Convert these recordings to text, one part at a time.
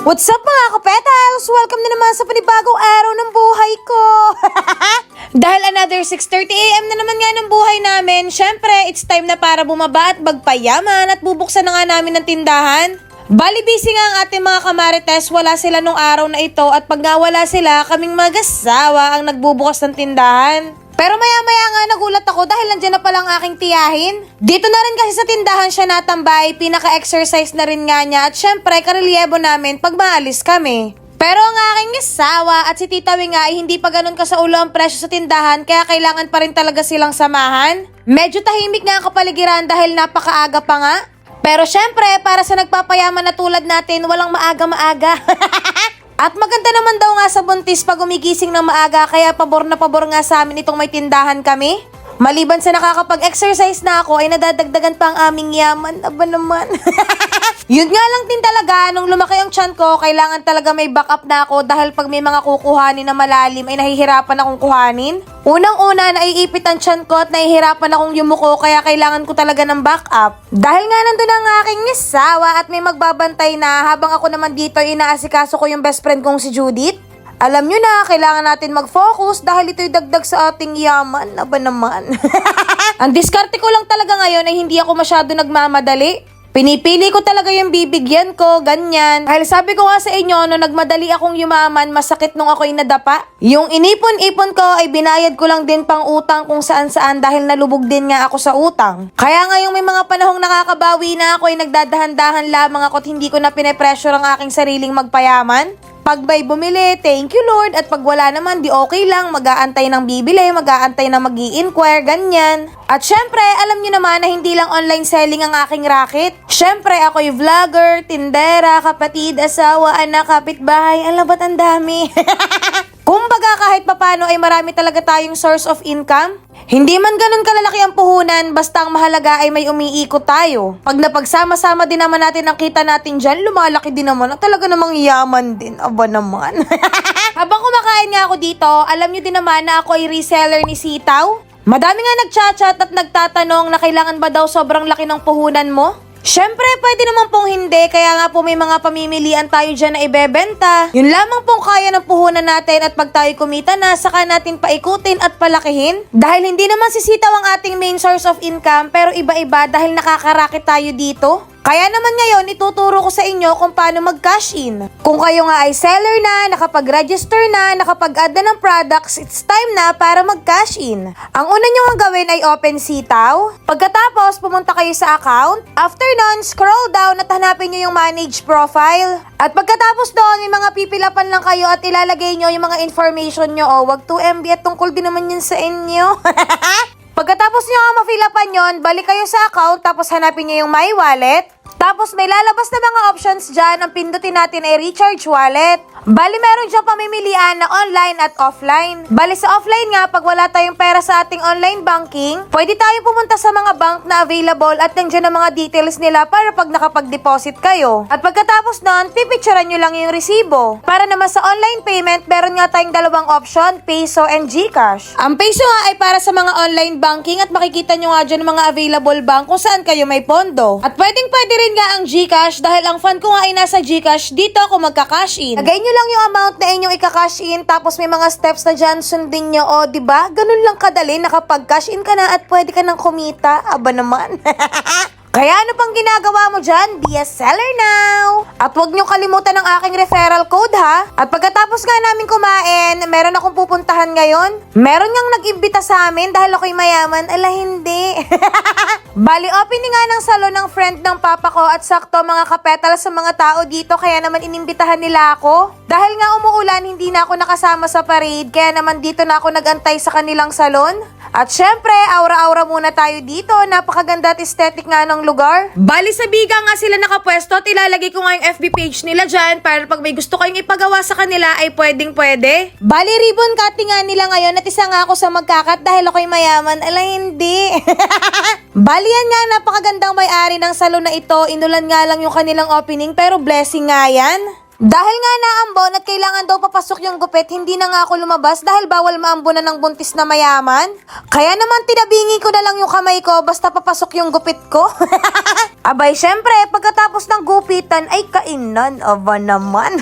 What's up mga kapetals? Welcome na naman sa panibagong araw ng buhay ko. Dahil another 6.30am na naman nga ng buhay namin, syempre, it's time na para bumaba at magpayaman at bubuksan na nga namin ng tindahan. Bali busy nga ang ating mga kamarites, wala sila nung araw na ito at pag nga wala sila, kaming mag-asawa ang nagbubukas ng tindahan. Pero maya-maya nga nagulat ako dahil nandiyan na palang aking tiyahin. Dito na rin kasi sa tindahan siya natambay, pinaka-exercise na rin nga niya at syempre karelyebo namin pag maalis kami. Pero ang aking asawa at si Tita Wing ay hindi pa ganun ka sa ulo ang presyo sa tindahan kaya kailangan pa rin talaga silang samahan. Medyo tahimik nga ang kapaligiran dahil napakaaga pa nga. Pero syempre, para sa nagpapayaman na tulad natin, walang maaga-maaga. At maganda naman daw nga sa buntis pag umigising ng maaga kaya pabor na pabor nga sa amin itong may tindahan kami. Maliban sa nakakapag-exercise na ako ay nadadagdagan pa ang aming yaman. Aba naman. Yun nga lang din talaga, nung lumaki ang tiyan ko, kailangan talaga may backup na ako dahil pag may mga kukuhanin na malalim ay nahihirapan akong kuhanin. Unang-una, naiipit ang tiyan ko at nahihirapan akong yumuko kaya kailangan ko talaga ng backup. Dahil nga nandun ang aking asawa at may magbabantay na habang ako naman dito inaasikaso ko yung best friend kong si Judith. Alam nyo na, kailangan natin mag-focus dahil ito'y dagdag sa ating yaman. Aba naman. Ang diskarte ko lang talaga ngayon ay hindi ako masyado nagmamadali. Pinipili ko talaga yung bibigyan ko, ganyan. Dahil sabi ko nga sa inyo, no nagmadali akong yumaman, masakit nung ako'y nadapa. Yung inipon-ipon ko ay binayad ko lang din pang utang kung saan-saan dahil nalubog din nga ako sa utang. Kaya ngayong may mga panahong nakakabawi na ako ay nagdadahan-dahan lamang ako at hindi ko na pinepressure ang aking sariling magpayaman. Pag may bumili, thank you Lord. At pag wala naman, di okay lang. Mag-aantay ng bibili, mag-aantay ng mag inquire ganyan. At syempre, alam nyo naman na hindi lang online selling ang aking racket. Syempre, ako'y vlogger, tindera, kapatid, asawa, anak, kapitbahay. Alam ba't ang dami? Kumbaga kahit papano ay marami talaga tayong source of income. Hindi man ganun kalalaki ang puhunan, basta ang mahalaga ay may umiikot tayo. Pag napagsama-sama din naman natin ang kita natin dyan, lumalaki din naman at talaga namang yaman din. Aba naman. Habang kumakain nga ako dito, alam nyo din naman na ako ay reseller ni Sitaw. Madami nga nagchat-chat at nagtatanong na kailangan ba daw sobrang laki ng puhunan mo? Syempre, pwede naman pong hindi, kaya nga po may mga pamimilian tayo dyan na ibebenta. Yun lamang pong kaya ng puhunan natin at pag tayo kumita na, saka natin paikutin at palakihin. Dahil hindi naman sisitaw ang ating main source of income, pero iba-iba dahil nakakarakit tayo dito. Kaya naman ngayon, ituturo ko sa inyo kung paano mag-cash in. Kung kayo nga ay seller na, nakapag-register na, nakapag-add na ng products, it's time na para mag-cash in. Ang una nyo ang gawin ay open sitaw. Pagkatapos, pumunta kayo sa account. After nun, scroll down at hanapin nyo yung manage profile. At pagkatapos doon, may mga pipilapan lang kayo at ilalagay nyo yung mga information nyo. O, wag 2MB at tungkol din naman yun sa inyo. Pagkatapos nyo nga ma-fill upan yun, balik kayo sa account tapos hanapin nyo yung My Wallet. Tapos may lalabas na mga options dyan. Ang pindutin natin ay Recharge Wallet. Bali meron dyan pamimilian na online at offline. Bali sa offline nga, pag wala tayong pera sa ating online banking, pwede tayo pumunta sa mga bank na available at nandiyan ang mga details nila para pag nakapag-deposit kayo. At pagkatapos nun, pipicturean nyo lang yung resibo. Para naman sa online payment, meron nga tayong dalawang option, Peso and Gcash. Ang Peso nga ay para sa mga online banking at makikita nyo nga dyan mga available bank kung saan kayo may pondo. At pwedeng pwede rin nga ang Gcash dahil ang fund ko nga ay nasa Gcash, dito ako magka-cash in. Lagay nyo lang yung amount na inyong ika-cash in tapos may mga steps na dyan sundin nyo. O, di ba? Ganun lang kadali nakapag-cash in ka na at pwede ka nang kumita. Aba naman. Kaya ano pang ginagawa mo dyan? Be a seller now! At huwag niyong kalimutan ang aking referral code ha. At pagkatapos nga namin kumain, meron akong pupuntahan ngayon. Meron ngang nag-imbita sa amin dahil ako'y mayaman. Ala, hindi. Bali, opening nga ng salon ng friend ng papa ko at sakto mga kapetal sa mga tao dito kaya naman inimbitahan nila ako. Dahil nga umuulan, hindi na ako nakasama sa parade kaya naman dito na ako nagantay sa kanilang salon. At syempre, aura-aura muna tayo dito. Napakaganda at aesthetic nga ng lugar. Bali sa biga nga sila nakapwesto at ilalagay ko nga yung FB page nila dyan para pag may gusto kayong ipagawa sa kanila ay pwedeng pwede. Bali ribbon cutting nga nila ngayon at isa nga ako sa magkakat dahil ako'y mayaman. Ala hindi. Bali yan nga, napakagandang may-ari ng salon na ito. Inulan nga lang yung kanilang opening pero blessing nga yan. Dahil nga naambon at kailangan daw papasok yung gupit, hindi na nga ako lumabas dahil bawal maambunan ng buntis na mayaman. Kaya naman tinabingi ko na lang yung kamay ko basta papasok yung gupit ko. Abay, syempre, pagkatapos ng gupitan ay kainan. Aba naman.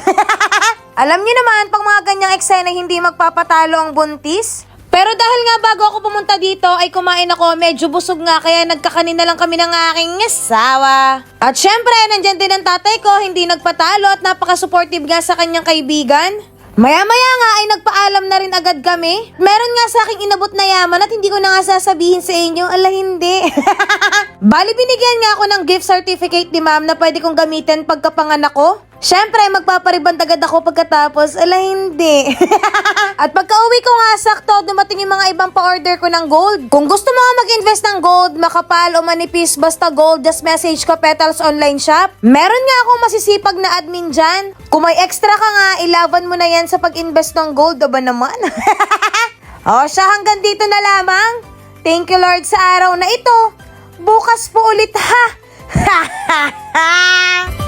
Alam niyo naman, pang mga ganyang eksena hindi magpapatalo ang buntis. Pero dahil nga bago ako pumunta dito ay kumain ako, medyo busog nga kaya nagkakanin na lang kami ng aking asawa. At syempre, nandyan din ang tatay ko, hindi nagpatalo at napaka-supportive nga sa kanyang kaibigan. Maya-maya nga ay nagpaalam na rin agad kami. Meron nga sa aking inabot na yaman at hindi ko na nga sasabihin sa inyo, ala hindi. Bali binigyan nga ako ng gift certificate ni ma'am na pwede kong gamitin pagkapanganak ko. Siyempre, magpapariband agad ako pagkatapos, ala hindi. At pagka uwi ko nga sakto, dumating yung mga ibang pa-order ko ng gold. Kung gusto mo mag-invest ng gold, makapal o manipis, basta gold, just message ko Petals Online Shop. Meron nga akong masisipag na admin dyan. Kung may extra ka nga, ilaban mo na yan sa pag-invest ng gold, ba naman? o siya, hanggang dito na lamang. Thank you Lord sa araw na ito. Bukas po ulit ha! Ha ha ha!